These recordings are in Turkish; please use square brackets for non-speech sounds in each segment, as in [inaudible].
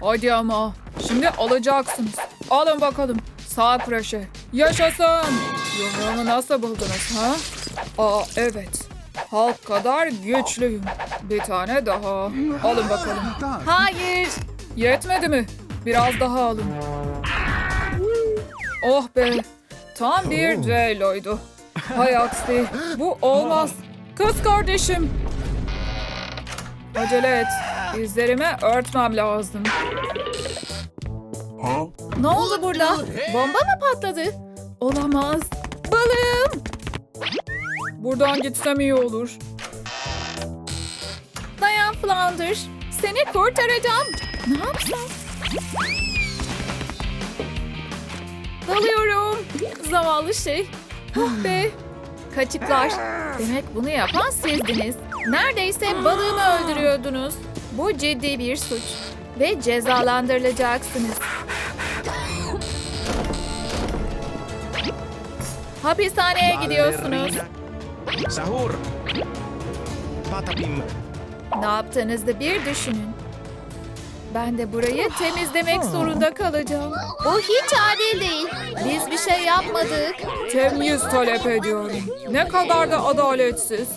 Hadi ama. Şimdi alacaksınız. Alın bakalım. Sağ kroşe. Yaşasın. Yumruğumu nasıl buldunuz ha? Aa evet. Halk kadar güçlüyüm. Bir tane daha. Alın bakalım. Hayır. Yetmedi mi? Biraz daha alın. Oh be. Tam bir düelloydu. Hay aksi. Bu olmaz. Kız kardeşim. Acele et. İzlerimi örtmem lazım. Ne oldu burada? Bomba mı patladı? Olamaz. Balım. Buradan gitsem iyi olur. Dayan Flounder. Seni kurtaracağım. Ne yapsam? Dalıyorum. Zavallı şey. Oh be. Kaçıklar. Demek bunu yapan sizdiniz. Neredeyse balığımı öldürüyordunuz. Bu ciddi bir suç. Ve cezalandırılacaksınız. Hapishaneye gidiyorsunuz. Sahur. Patapim. Ne yaptığınızı bir düşünün. Ben de burayı temizlemek zorunda kalacağım. Bu hiç adil değil. Biz bir şey yapmadık. Temiz talep ediyorum. Ne kadar da adaletsiz.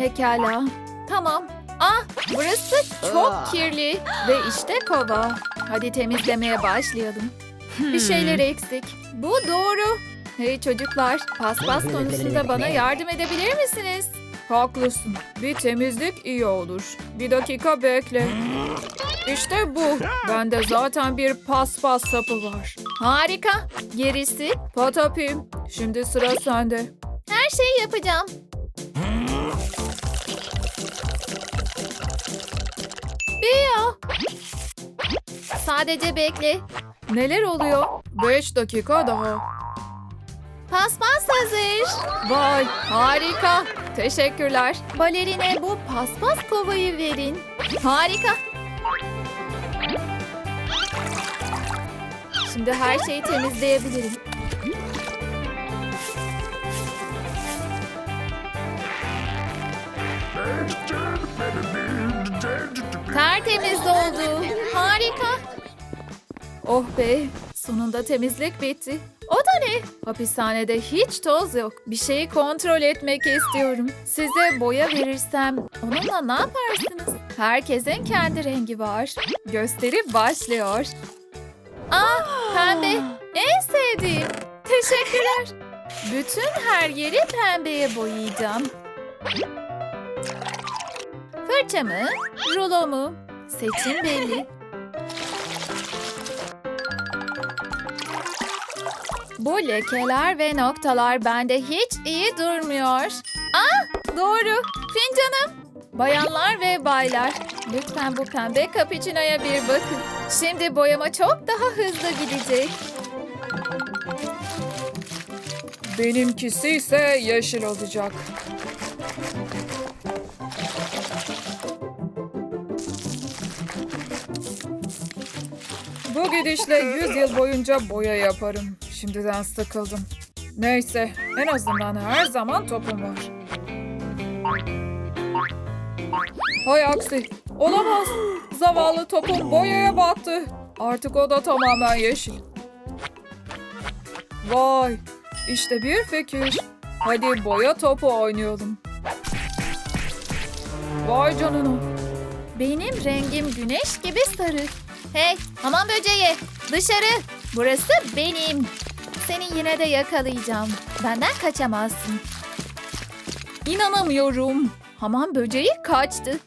Pekala. Tamam. Ah burası çok kirli. Ve işte kova. Hadi temizlemeye başlayalım. Bir şeyler eksik. Bu doğru. Hey çocuklar, paspas konusunda bana yardım edebilir misiniz? Haklısın. Bir temizlik iyi olur. Bir dakika bekle. İşte bu. Bende zaten bir paspas sapı var. Harika. Gerisi? Patapim. Şimdi sıra sende. Her şeyi yapacağım. Bio. Sadece bekle. Neler oluyor? Beş dakika daha. Paspas hazır. Vay harika. Teşekkürler. Balerine bu paspas kovayı verin. Harika. Şimdi her şeyi temizleyebilirim. Tertemiz oldu. Harika. Oh be, sonunda temizlik bitti. O da ne? Hapishanede hiç toz yok. Bir şeyi kontrol etmek istiyorum. Size boya verirsem onunla ne yaparsınız? Herkesin kendi rengi var. Gösteri başlıyor. Ah, pembe. En sevdiğim. Teşekkürler. Bütün her yeri pembeye boyayacağım. Fırça mı? Seçim belli. Bu lekeler ve noktalar bende hiç iyi durmuyor. Ah doğru fincanım. Bayanlar ve baylar lütfen bu pembe cappuccino'ya bir bakın. Şimdi boyama çok daha hızlı gidecek. Benimkisi ise yeşil olacak. Gidişle 100 yıl boyunca boya yaparım. Şimdiden sıkıldım. Neyse, en azından her zaman topum var. Hay aksi, olamaz. Zavallı topum boyaya battı. Artık o da tamamen yeşil. Vay, işte bir fikir. Hadi boya topu oynayalım. Vay canına. Benim rengim güneş gibi sarı. Hey hamam böceği dışarı. Burası benim. Seni yine de yakalayacağım. Benden kaçamazsın. İnanamıyorum. Hamam böceği kaçtı.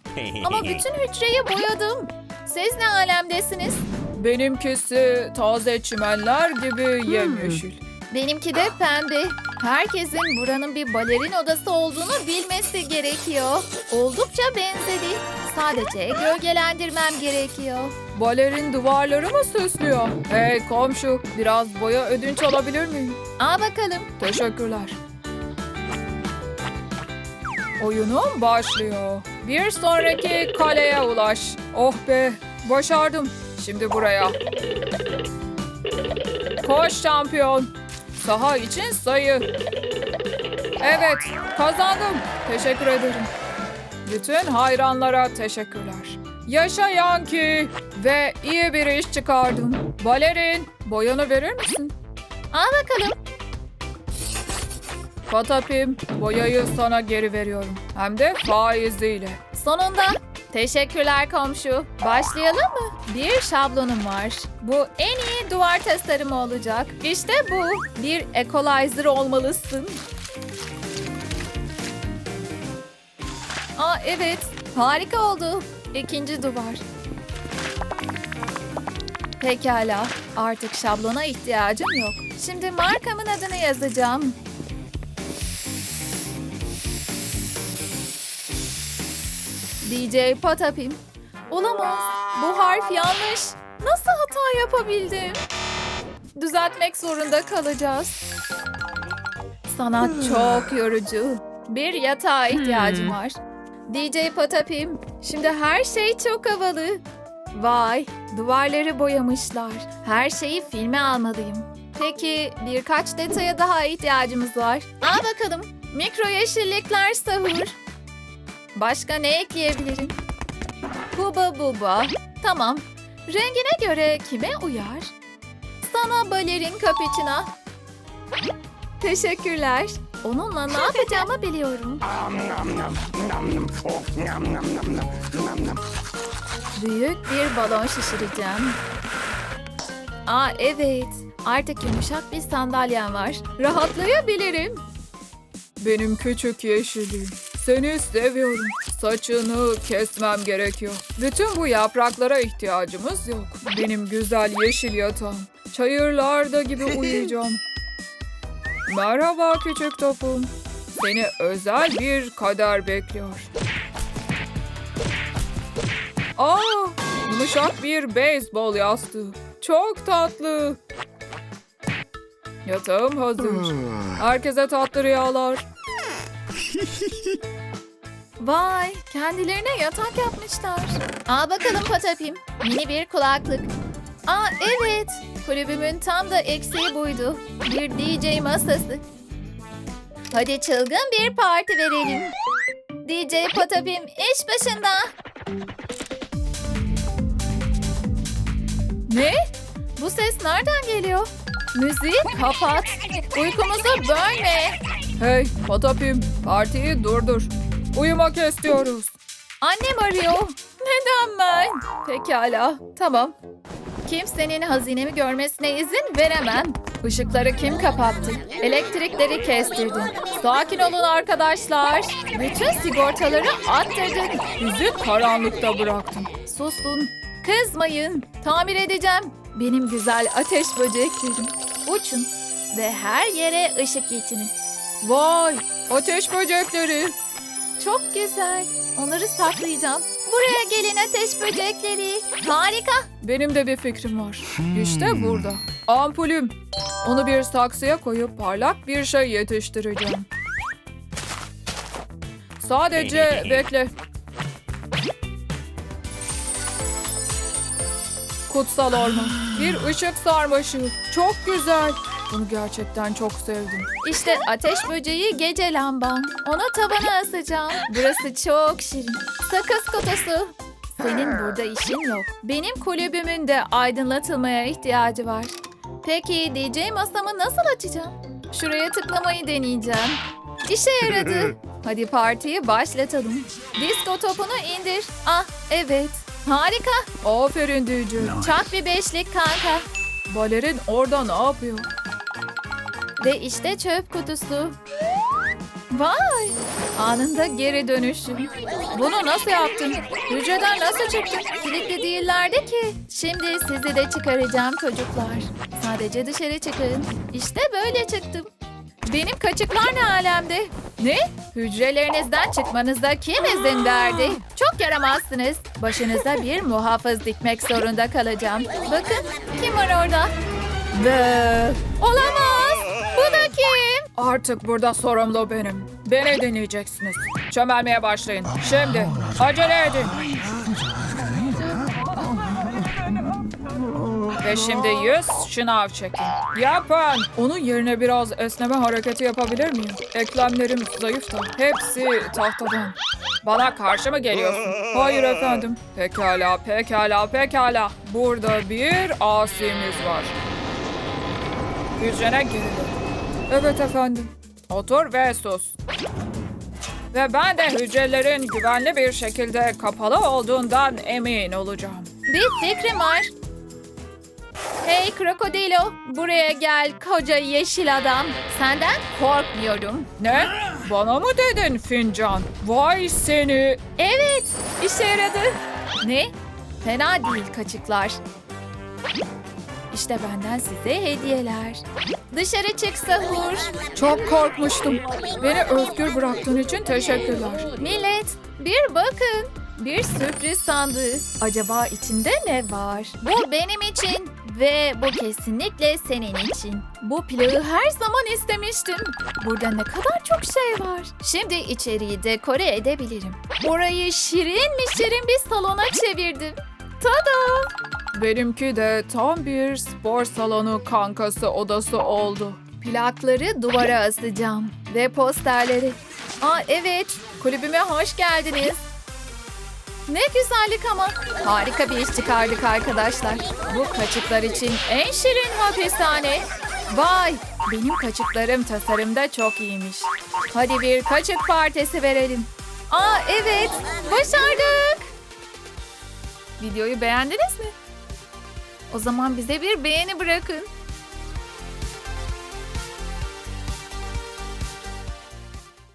Ama [laughs] bütün hücreyi boyadım. Siz ne alemdesiniz? Benimkisi taze çimenler gibi yemyeşil. Benimki de pembe. Herkesin buranın bir balerin odası olduğunu bilmesi gerekiyor. Oldukça benzedi. Sadece gölgelendirmem gerekiyor. Balerin duvarları mı süslüyor? Hey komşu, biraz boya ödünç alabilir miyim? Al bakalım. Teşekkürler. Oyunum başlıyor. Bir sonraki kaleye ulaş. Oh be, başardım. Şimdi buraya. Koş şampiyon. Saha için sayı. Evet, kazandım. Teşekkür ederim. Bütün hayranlara teşekkürler. Yaşa Yankee Ve iyi bir iş çıkardım. Balerin, boyanı verir misin? Al bakalım. Patapim, boyayı sana geri veriyorum. Hem de faiziyle. Sonunda. Teşekkürler komşu. Başlayalım mı? Bir şablonum var. Bu en iyi duvar tasarımı olacak. İşte bu. Bir equalizer olmalısın. Aa evet. Harika oldu. İkinci duvar. Pekala. Artık şablona ihtiyacım yok. Şimdi markamın adını yazacağım. DJ Patapim. Olamaz. Bu harf yanlış. Nasıl hata yapabildim? Düzeltmek zorunda kalacağız. Sanat çok yorucu. Bir yatağa ihtiyacım var. DJ Patapim. Şimdi her şey çok havalı. Vay, duvarları boyamışlar. Her şeyi filme almalıyım. Peki birkaç detaya daha ihtiyacımız var. Al bakalım. Mikro yeşillikler sahur. Başka ne ekleyebilirim? Buba buba. Tamam. Rengine göre kime uyar? Sana balerin kapiçina. Teşekkürler. Onunla ne yapacağımı biliyorum. Büyük bir balon şişireceğim. Aa evet. Artık yumuşak bir sandalyem var. Rahatlayabilirim. Benim küçük yeşilim. Seni seviyorum. Saçını kesmem gerekiyor. Bütün bu yapraklara ihtiyacımız yok. Benim güzel yeşil yatağım. Çayırlarda gibi [laughs] uyuyacağım. Merhaba küçük topum. Seni özel bir kader bekliyor. Aa, yumuşak bir beyzbol yastığı. Çok tatlı. Yatağım hazır. Herkese tatlı rüyalar. Vay, kendilerine yatak yapmışlar. Al bakalım Patapim, mini bir kulaklık. Aa evet, kulübümün tam da eksiği buydu. Bir DJ masası. Hadi çılgın bir parti verelim. DJ Patapim iş başında. Ne? Bu ses nereden geliyor? Müzik kapat. Uykumuzu bölme. Hey Patapim partiyi durdur. Uyumak istiyoruz. Annem arıyor. Neden ben? Pekala, tamam. Kimsenin hazinemi görmesine izin veremem. Işıkları kim kapattı? Elektrikleri kestirdi. Sakin olun arkadaşlar. Bütün sigortaları attırdın. Bizi karanlıkta bıraktın. Susun. Kızmayın. Tamir edeceğim. Benim güzel ateş böceklerim. Uçun ve her yere ışık getirin. Vay ateş böcekleri. Çok güzel. Onları saklayacağım. Buraya gelin ateş böcekleri. Harika. Benim de bir fikrim var. İşte burada. Ampulüm. Onu bir saksıya koyup parlak bir şey yetiştireceğim. Sadece bekle. Kutsal orman. Bir ışık sarmaşığı. Çok güzel. Bunu gerçekten çok sevdim. İşte ateş böceği gece lambam. Onu tabana asacağım. Burası çok şirin. Sakız kutusu. Senin burada işin yok. Benim kulübümün de aydınlatılmaya ihtiyacı var. Peki DJ masamı nasıl açacağım? Şuraya tıklamayı deneyeceğim. İşe yaradı. [laughs] Hadi partiyi başlatalım. Disko topunu indir. Ah evet. Harika. Aferin DJ. Çak bir beşlik kanka. Balerin orada ne yapıyor? Ve işte çöp kutusu. Vay! Anında geri dönüşüm. Bunu nasıl yaptın? Hücreden nasıl çıktın? Kilitli değillerdi ki. Şimdi sizi de çıkaracağım çocuklar. Sadece dışarı çıkın. İşte böyle çıktım. Benim kaçıklar ne alemde? Ne? Hücrelerinizden çıkmanıza kim izin verdi? Çok yaramazsınız. Başınıza bir muhafız dikmek zorunda kalacağım. Bakın kim var orada? Ve olamaz. Bu da kim? Artık burada sorumlu benim. Beni dinleyeceksiniz. Çömelmeye başlayın. Şimdi acele edin. Ve şimdi yüz şınav çekin. Yapın. Onun yerine biraz esneme hareketi yapabilir miyim? Eklemlerim zayıf da. Hepsi tahtadan. Bana karşı mı geliyorsun? Hayır efendim. Pekala, pekala, pekala. Burada bir asimiz var. Hücrene girelim. Evet efendim. Otur ve sus. Ve ben de hücrelerin güvenli bir şekilde kapalı olduğundan emin olacağım. Bir fikrim var. Hey krokodilo, buraya gel koca yeşil adam. Senden korkmuyorum. Ne? Bana mı dedin fincan? Vay seni. Evet, işe yaradı. Ne? Fena değil kaçıklar. İşte benden size hediyeler. Dışarı çık sahur. Çok korkmuştum. Beni özgür bıraktığın için teşekkürler. Millet, bir bakın. Bir sürpriz sandığı. Acaba içinde ne var? Bu benim için ve bu kesinlikle senin için. Bu plağı her zaman istemiştim. Burada ne kadar çok şey var. Şimdi içeriği dekore edebilirim. Orayı şirin mi şirin bir salona çevirdim. Tada! Benimki de tam bir spor salonu kankası odası oldu. Plakları duvara asacağım. Ve posterleri. Aa evet, kulübüme hoş geldiniz. Ne güzellik ama. Harika bir iş çıkardık arkadaşlar. Bu kaçıklar için en şirin hapishane. Vay, benim kaçıklarım tasarımda çok iyiymiş. Hadi bir kaçık partisi verelim. Aa evet, başardık. Videoyu beğendiniz mi? O zaman bize bir beğeni bırakın.